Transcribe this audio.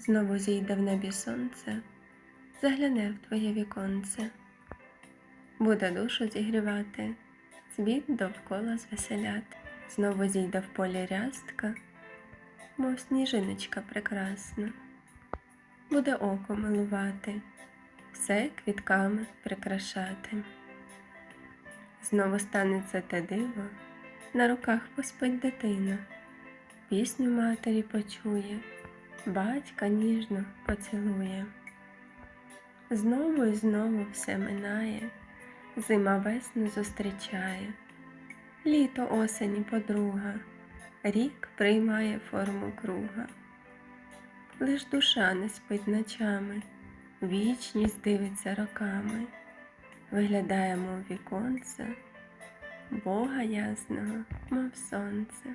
Знову зійде в небі сонце, загляне в твоє віконце, буде душу зігрівати, світ довкола звеселяти. Знову зійде в полі рястка, мов сніжиночка прекрасна, буде око милувати, все квітками прикрашати. Знову станеться те диво, на руках поспить дитина, пісню матері почує, батька ніжно поцілує. Знову і знову все минає, зима весну зустрічає, літо осені подруга, рік приймає форму круга. Лиш душа не спить ночами, вічність дивиться роками, виглядаємо віконце, Бога ясного, мов сонце.